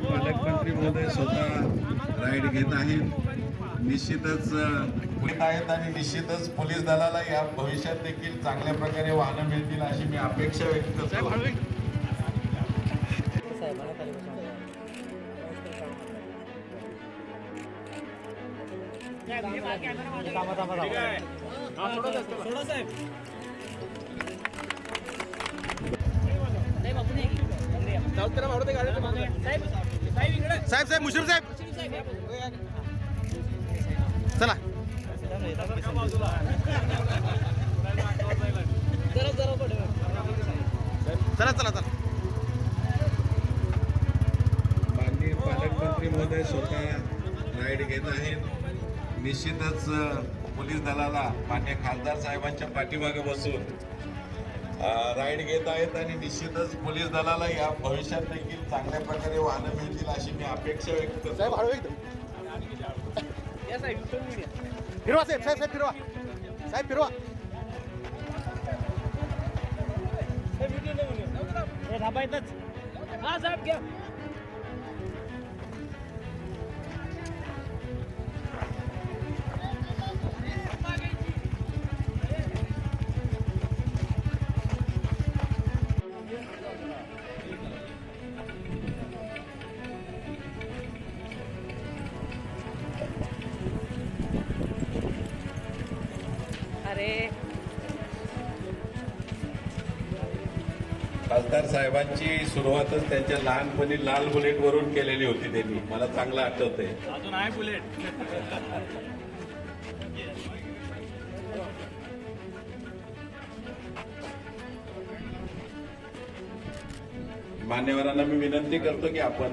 पालकमंत्री महोदय स्वतः राईड घेत आहेत निश्चितच घेत आहेत आणि निश्चितच पोलीस दलाला या भविष्यात देखील चांगल्या प्रकारे वाहनं मिळतील अशी मी अपेक्षा व्यक्त करतो. साहेब साहेब मुश्रीफ साहेब. चला. चला चला चला. माननीय पालकमंत्री महोदय स्वतः राईड घेत आहेत. निश्चितच पोलीस दलाला मान्य खासदार साहेबांच्या पाठीमागे बसून राईड घेत आहेत आणि निश्चितच पोलीस दलाला या भविष्यात देखील चांगल्या प्रकारे वाहनं मिळतील अशी मी अपेक्षा व्यक्त करतो. साहेब साहेब साहेब फिरवा. साहेब फिरवा. साहेब हा साहेब घ्या. अरे खासदार साहेबांची सुरुवातच त्यांच्या लहानपणी लाल बुलेट वरून केलेली होती त्यांनी. मला चांगलं आठवतंय. अजून आहे बुलेट. मान्यवरांना मी विनंती करतो की आपण